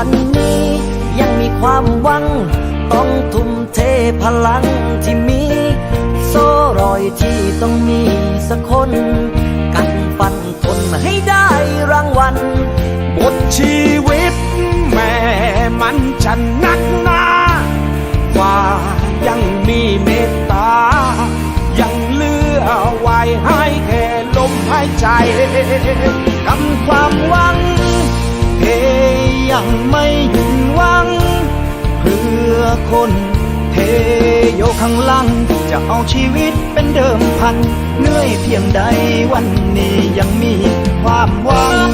วันนี้ ยังมีความหวัง ต้องทุ่มเทพลังที่มี โซ่รอยที่ต้องมีสักคน กันฟันทนให้ได้รางวัลบทชีวิตแม่มันจะนักหนาว่ายังมีเมตตา ยังเหลือไว้ให้แค่ลมหายใจกำคว คน เทโยข้างหลังจะเอาชีวิตเป็นเดิมพัน เหนื่อยเพียงใดวันนี้ยังมีความหวัง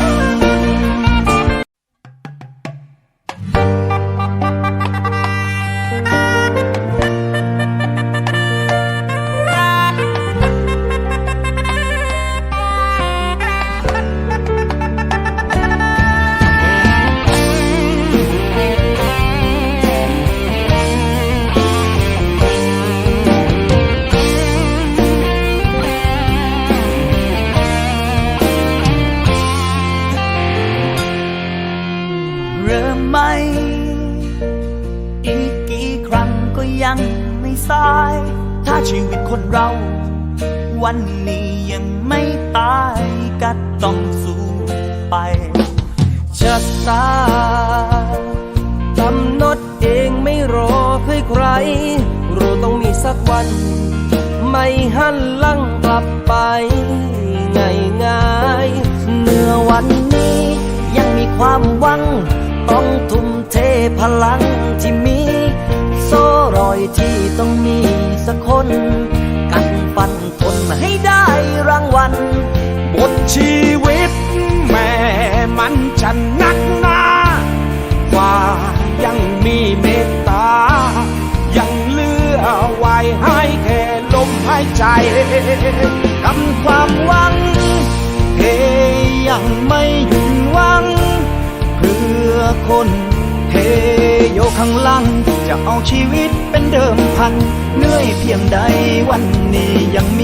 ริ่มไหมอีกกี่ครั้งก็ยังไม่สาย ถ้าชีวิตคนเรา วันนี้ยังไม่ตายก็ต้องสู้ไปจะตายกำหนดเองไม่รอให้ใครเราต้องมีสักวัน ไม่หันหลังกลับไปง่ายง่ายๆเมื่อวันนี้ยังมีความหวัง พลังที่มี โซ่รอยที่ต้องมีสักคน กันฟันทนให้ได้รางวัลบทชีวิตแม่มันจะนักหนาว่ายังมีเมตตา ยังเลือไว้ให้แค่ลมหายใจกำความหวังเฮยังไม่หยุดหวังเพื่อคน เทโยข้างหลังจะเอาชีวิตเป็นเดิมพันเหนื่อยเพียงใดวันนี้ยังมี